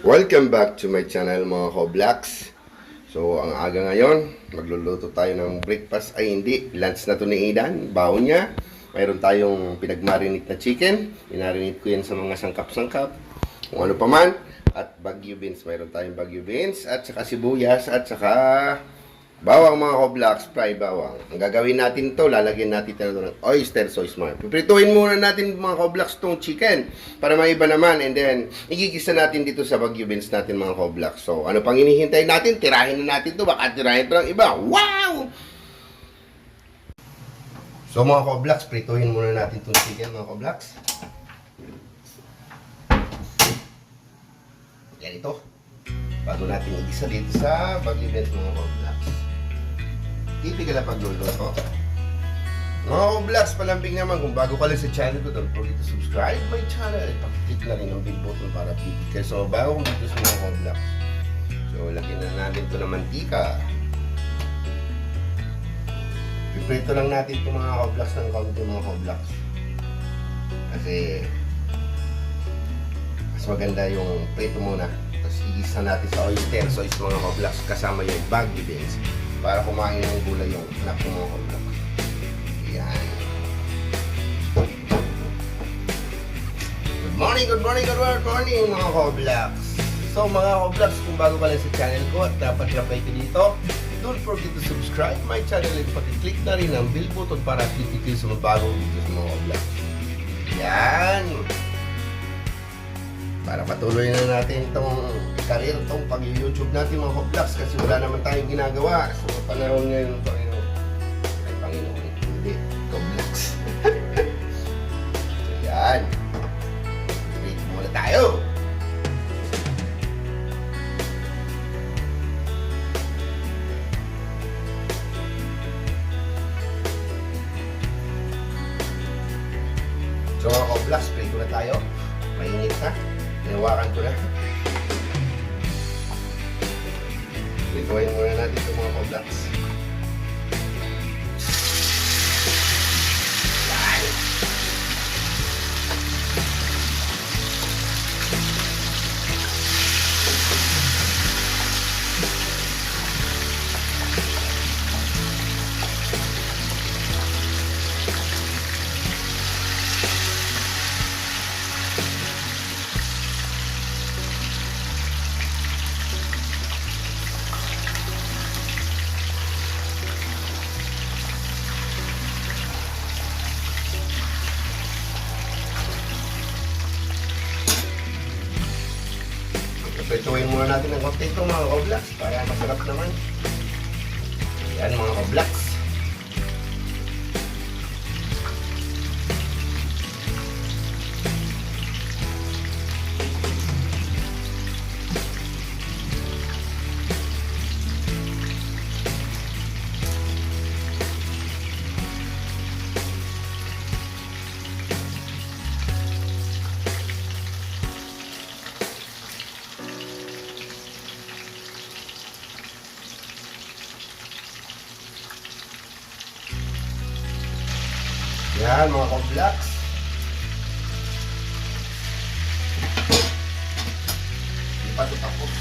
Welcome back to my channel mga ko-blacks. So, ang aga ngayon, magluluto tayo ng breakfast. Ay, hindi. Lunch na to ni Idan. Baon niya. Mayroon tayong pinagmarinate na chicken. Minarinate ko yan sa mga sangkap-sangkap. Kung ano pa man. At bagyo beans. Mayroon tayong bagyo beans. At saka sibuyas. At saka bawang mga ko-blacks. Fry bawang. Ang gagawin natin to, lalagyan natin ito ng oyster sauce mga. Piprituhin muna natin mga ko-blacks tong chicken. Para maiba naman. And then, igigisa natin dito sa bagyo beans natin mga ko-blacks. So, ano pang hinihintay natin? Tirahin na natin to. Baka tirahin to ng iba. Wow! So mga ko-blacks, prituhin muna natin itong chicken mga ko-blacks. Yan ito. Bago natin igisa dito sa bagyo beans mga ko-blacks. Typical na pagluluto. Mga ko-blacks, palambing naman kung bago ka lang sa channel ko, don't forget to subscribe my channel. Pakiclick na rin ang big button para pipit kayo. So bago kong sa mga ko-blacks. So lagyan na natin ito ng mantika. Piprito lang natin itong mga koblaks ng kaunti mga koblaks. Kasi mas maganda yung prito muna. Tapos igisa natin sa oyster sauce mga koblaks kasama yung baggy beans para kumain ng gulay yung anak ng mga koblaks. Yan. Good morning, good morning, good morning mga koblaks. So mga koblaks, kung bago ka lang sa channel ko at dapat ka dito, don't forget to subscribe my channel at pakiclick na rin ang bell button para titikil sa mga bagong videos mga koblaks. Yan. Para patuloy na natin itong career, itong pag-YouTube natin mga koblaks kasi wala naman tayong ginagawa sa mga panahon ngayon. Panginoon. Itong Ituwain muna natin ng konti itong mga koblaks para masarap naman. Yan mga koblaks. Yan mga pa ito tapos.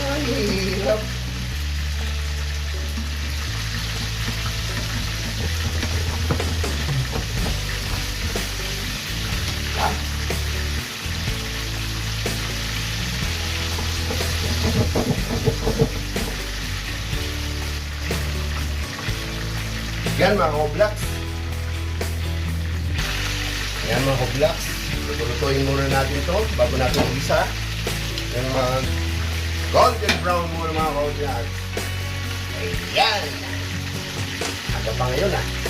Ay, hirap. Yan mga koblaks. Yan mga koblaks. Lulutuin muna natin ito bago natin isa. Yan mga golden brown muna mga koblaks. Ayan. Aga pa ngayon ah.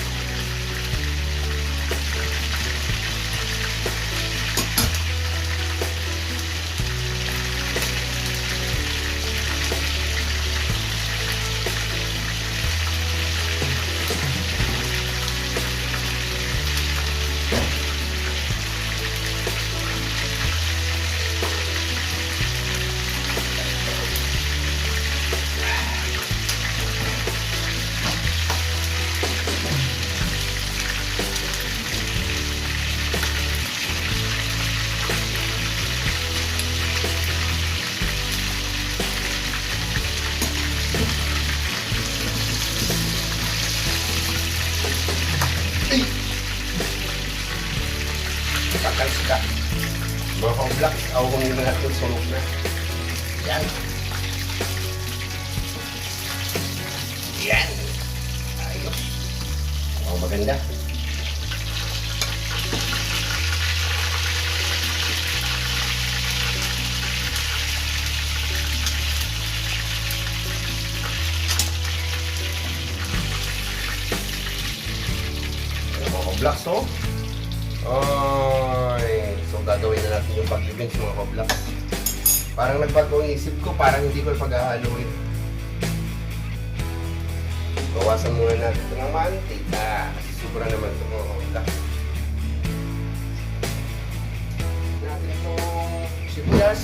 Auhungin na natin sunog na. Yan. Yan. Ayos. Oh, maganda. Ayan, mga koblaks, oh. So gagawin na natin yung pag-events mga koblaks. Parang nagbago ang isip ko, parang hindi ko pag-ahaluin. Bawasan muna natin ito ng mantika. Kasi sobra naman ito mga koblaks. Natin itong sibuyas.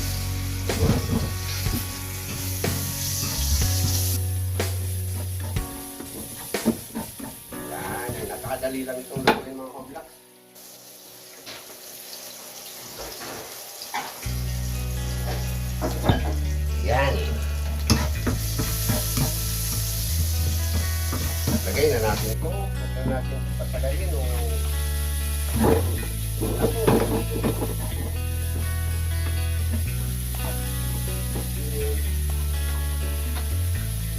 Yan, nakakadali lang itong lutuin mga koblaks. Natin patagalin o...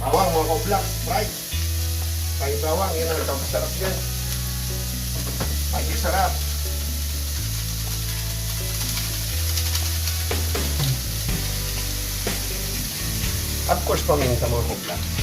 Bawang mga koblak, fried. Fried bawang, yan ang nagkakasarap yan. Magic sarap. Of course, paminta mga koblak.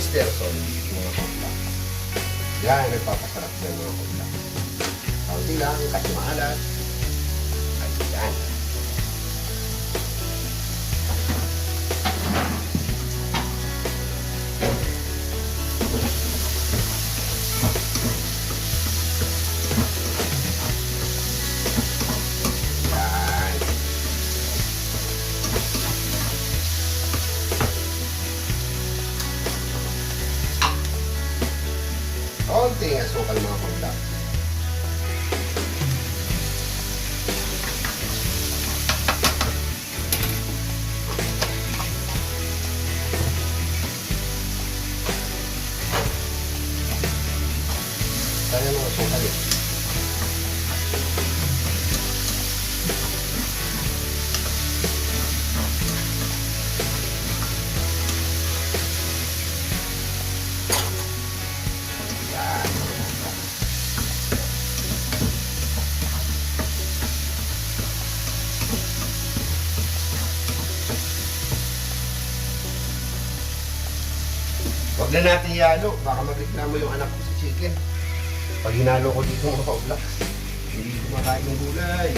Oyster sauce, mga koblak. Yan, nagpapasarap yan mga koblak. Kaunti lang, kasi maalat. Ayan. Huwag na natin ihalo. Baka magreklamo yung anak ko sa chicken. Pag hinalo ko dito mga ka-vlog, hindi kumakain ng gulay.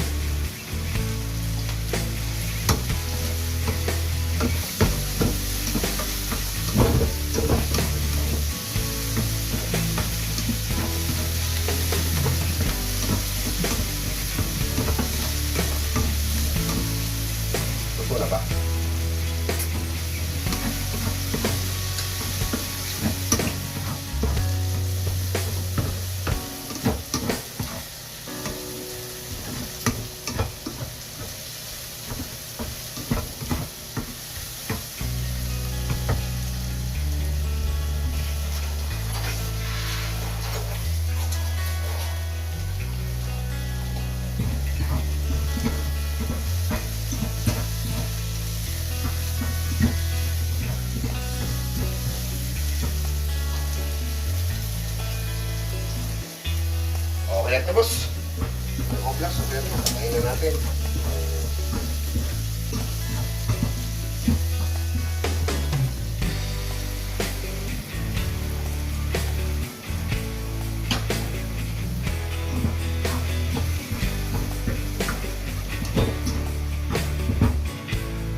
Okay na boss. Lang, okay na. Patayin na natin.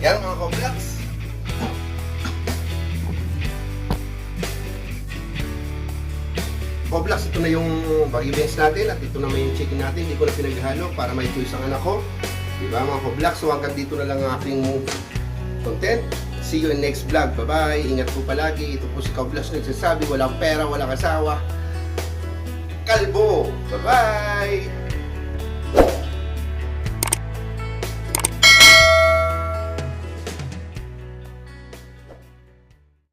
Yan mga koblaks. Koblaks, ito na yung bagibens natin at ito naman yung chicken natin. Hindi ko na pinaghalo para may choice ang anak ko. Diba mga koblaks? So hanggang dito na lang ang aking content. See you in next vlog. Bye-bye. Ingat po palagi. Ito po si Koblaks nagsasabi. Walang pera, walang asawa. Kalbo. Bye-bye.